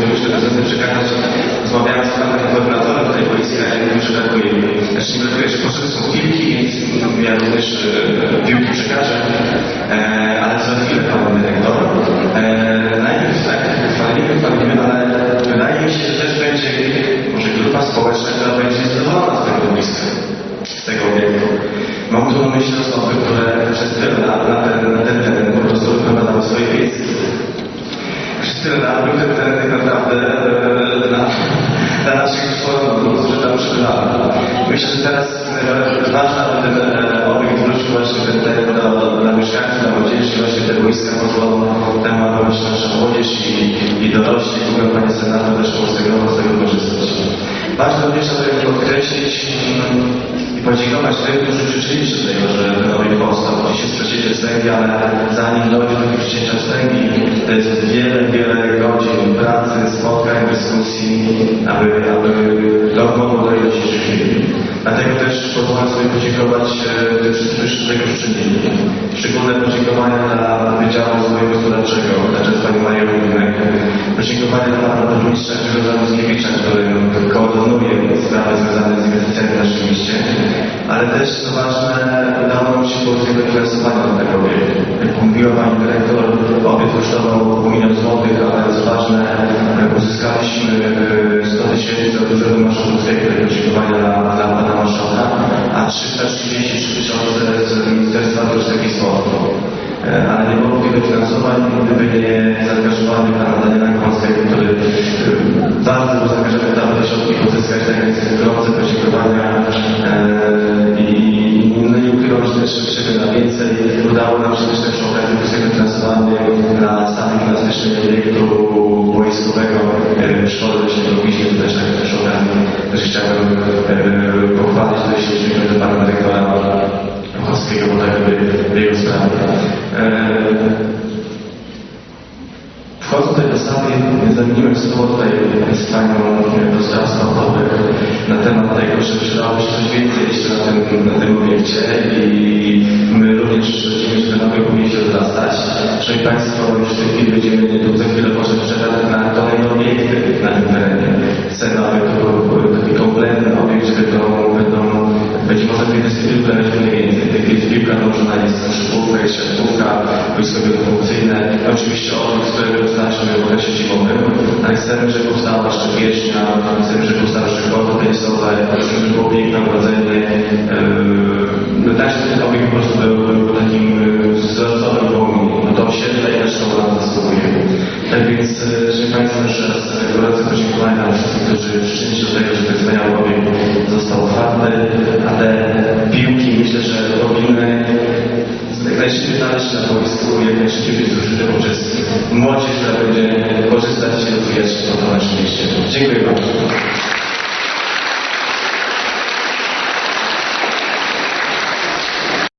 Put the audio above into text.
sobie myślę, że chcę przekazać, rozmawiając z panem gubernatorem tutaj boiska, ja mówię, że brakuje, znaczy nie brakuje, że potrzebne są piłki, więc ja również e, piłki przekażę, e, ale za chwilę pan dyrektor. E, najpierw tak, chwalimy, chwalimy, ale wydaje mi się, że też będzie może grupa społeczna, która będzie zadowolona z tego boiska, z tego obiektu. Mam tu na myśli osoby, które przez tyle lat na ten, na ten po prostu wyprowadzały swoje pieski. Lat był ten tak e, dla, dla naszych że tam przebywały. Myślę, że teraz e, ten e, obiekt wrócił właśnie ten teren do, dla mieszkańców, dla młodzieży, właśnie te boiska pozwolą temu, aby właśnie nasza młodzież i, i dorośli, w ogóle panie senator też mogą z tego, korzystać. Ważne również, aby podkreślić i podziękować tym, którzy przyczynili się do tego, że obiekt powstał. Dziś jest przecież wstęgi, ale zanim dojdzie do przycięcia wstęgi, to jest wiele, wiele godzin pracy, spotkań, dyskusji, aby, aby mogło dojść do dzisiejszych. Dlatego też pozwolę sobie podziękować e, tym wszystkim, którzy tego przyczynili. Szczególne podziękowania dla Wydziału Rozwoju Gospodarczego, także z Panią Marią Rudynek. Podziękowania dla Pana Burmistrza Grzegorza Mickiewicza, który koordynuje Ale też, co ważne, udało nam się finansowania do tego obiektu. Jak mówiła Pani Dyrektor, obiekt kosztował pół milion złotych, ale co ważne, e, uzyskaliśmy e, 100 tysięcy za dużego marszałkowskiego podziękowania dla, Pana Marszałka, a 333 tysiące z Ministerstwa Turystyki i Sportu. E, Ale nie było takiego finansowania, gdyby nie zaangażowanie Pana Daniela Kowalskiego, który e, bardzo był zaangażowany, dał te środki pozyskać, tak więc gorące podziękowania liczymy na więcej. Udało nam się też też przy okazji polskiego finansowanie na stanie plastycznym obiektu wojskowego e, szkole leśniczej to też tak przy okazji też chciałbym e, pochwalić tutaj się uśmiechnąć do Pana Dyrektora Puchowskiego, bo tak by jego sprawie. E, Wchodząc tutaj do sali, zamieniłem słowo tutaj z Panią do spraw sportowych na temat tego, że przydałoby się coś więcej jeszcze na tym, na tym obiekcie i my również myślimy, że ten obiekt powinien się rozrastać. Szanowni Państwo, już w tej chwili będziemy tu za chwilę poszedł na kolejne obiekty na tym terenie. To był taki kompletny obiekt, będą, będą jednej z tych piłek mniej więcej. Tak jest piłka nożna, jest koszykówka, jest siatkówka, wojskowe funkcyjne. Oczywiście obiekt, z którego wystarczymy w okresie zimowym, chcemy, żeby powstała chcemy, żeby powstały jeszcze korty tenisowe, chcemy, żeby było piękne ogrodzenie. Yy, no tak, ten obiekt po prostu był, był takim yy, wzorcowym wołuniem. No to i też szkoła nam zasługuje. Tak więc, yy, Szanowni Państwo, jeszcze raz gorące podziękowania dla wszystkich, którzy przyczynili się do tego, że ten wspaniały obiekt został otwarty, a te piłki myślę, że powinny jak najszybciej znaleźć się na boisku, jak najszybciej być zużyte poprzez młodzież, która będzie Dziękuję bardzo.